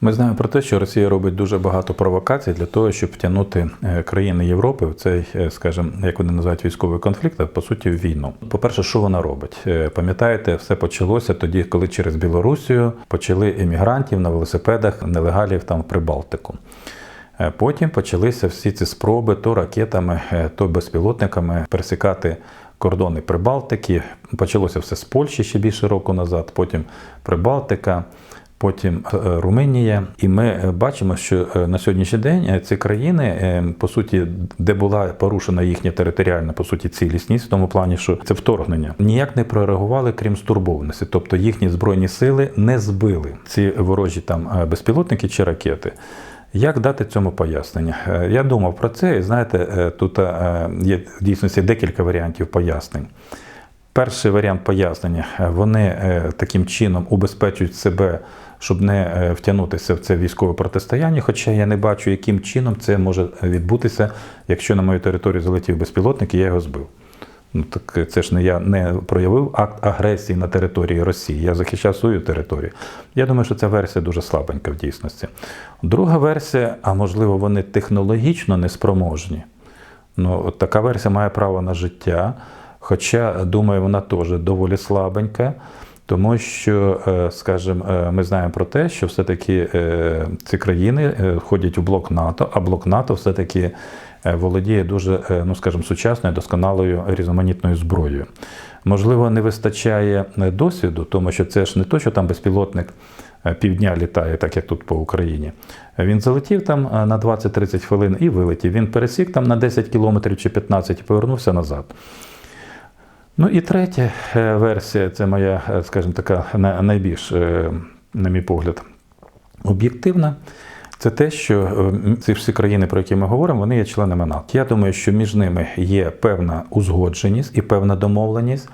Ми знаємо про те, що Росія робить дуже багато провокацій для того, щоб втягнути е, країни Європи в цей, е, скажімо, як вони називають військовий конфлікт, а по суті в війну. По-перше, що вона робить? Е, Пам'ятаєте, все почалося тоді, коли через Білорусію почали емігрантів на велосипедах нелегалів там в Прибалтику. Потім почалися всі ці спроби то ракетами, то безпілотниками пересікати кордони Прибалтики. Почалося все з Польщі ще більше року назад, потім Прибалтика. Потім е, Румунія, і ми е, бачимо, що е, на сьогоднішній день ці країни, по суті, де була порушена їхня територіальна по суті цілісність, в тому плані, що це вторгнення, ніяк не прореагували, крім стурбованості. Тобто їхні збройні сили не збили ці ворожі там безпілотники чи ракети. Як дати цьому пояснення? Я думав про це, і знаєте, тут є в дійсності декілька варіантів пояснень. Перший варіант пояснення е, вони е, таким чином убезпечують себе, щоб не е, втягнутися в це військове протистояння. Хоча я не бачу, яким чином це може відбутися, якщо на мою територію залетів безпілотник і я його збив. Ну так це ж не я не проявив акт агресії на території Росії. Я захищав свою територію. Я думаю, що ця версія дуже слабенька в дійсності. Друга версія, а можливо, вони технологічно неспроможні. Ну, от така версія має право на життя. Хоча, думаю, вона теж доволі слабенька, тому що, е, скажімо, е, ми знаємо про те, що все-таки е, ці країни входять у блок НАТО, а блок НАТО все-таки володіє дуже, ну скажімо, сучасною, досконалою різноманітною зброєю. Можливо, не вистачає досвіду, тому що це ж не то, що там безпілотник півдня літає, так як тут по Україні. Він залетів там на 20-30 хвилин і вилетів. Він пересік там на 10 кілометрів чи 15 і повернувся назад. Ну і третя е, версія, це моя, е, скажімо така, на- найбільш, е, на мій погляд, об'єктивна. Це те, що ці всі країни, про які ми говоримо, вони є членами НАТО. Я думаю, що між ними є певна узгодженість і певна домовленість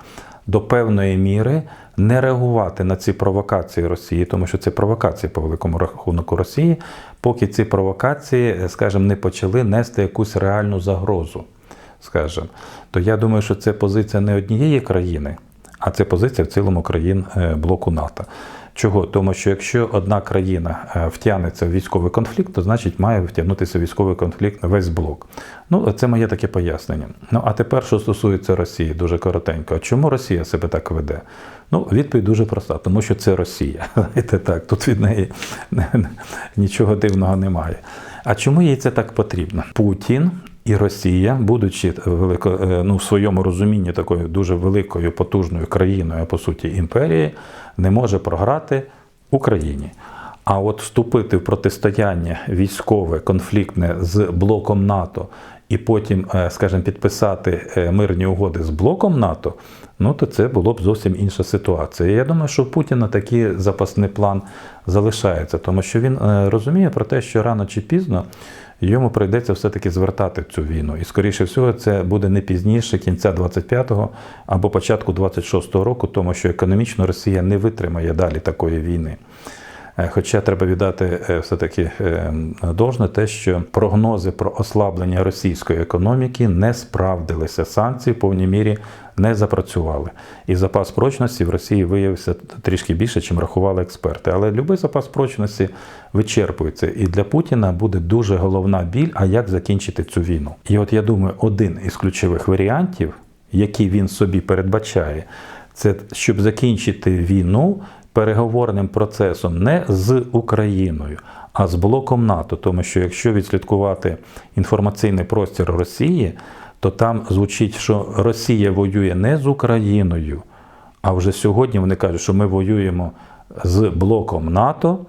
до певної міри не реагувати на ці провокації Росії, тому що це провокації по великому рахунку Росії, поки ці провокації, скажімо, не почали нести якусь реальну загрозу. Скажімо, то я думаю, що це позиція не однієї країни, а це позиція в цілому країн е, блоку НАТО. Чого? Тому що якщо одна країна е, втягнеться в військовий конфлікт, то значить має втягнутися в військовий конфлікт весь блок. Ну, це моє таке пояснення. Ну а тепер, що стосується Росії, дуже коротенько. Чому Росія себе так веде? Ну, відповідь дуже проста, тому що це Росія. Знаєте, так, тут від неї нічого дивного немає. А чому їй це так потрібно? Путін і Росія, будучи велико, е, ну, в своєму розумінні такою дуже великою потужною країною, по суті імперією, не може програти Україні. А от вступити в протистояння військове, конфліктне з блоком НАТО і потім, е, скажімо, підписати е, мирні угоди з блоком НАТО, ну то це було б зовсім інша ситуація. Я думаю, що у Путіна такий запасний план залишається, тому що він е, розуміє про те, що рано чи пізно йому прийдеться все-таки звертати цю війну. І, скоріше всього, це буде не пізніше кінця 25-го або початку 26-го року, тому що економічно Росія не витримає далі такої війни. Е, Хоча треба віддати е, все-таки е, должне те, що прогнози про ослаблення російської економіки не справдилися. Санкції в повній мірі не запрацювали. І запас прочності в Росії виявився трішки більше, чим рахували експерти. Але будь-який запас прочності вичерпується. І для Путіна буде дуже головна біль, а як закінчити цю війну. І от я думаю, один із ключових варіантів, який він собі передбачає, це щоб закінчити війну переговорним процесом не з Україною, а з блоком НАТО. Тому що якщо відслідкувати інформаційний простір Росії, то там звучить, що Росія воює не з Україною, а вже сьогодні вони кажуть, що ми воюємо з блоком НАТО,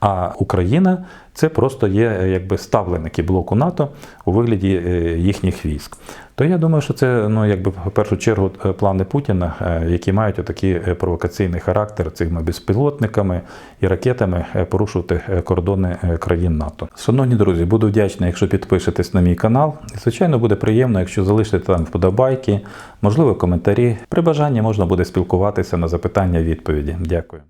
а Україна це просто є е, якби ставленики блоку НАТО у вигляді е, їхніх військ. То я думаю, що це ну якби в першу чергу е, плани Путіна, які мають отакий провокаційний характер цими безпілотниками і ракетами порушувати кордони країн НАТО. Шановні друзі, буду вдячний, якщо підпишетесь на мій канал. І, звичайно, буде приємно, якщо залишите там вподобайки, можливо, коментарі. При бажанні можна буде спілкуватися на запитання відповіді. Дякую.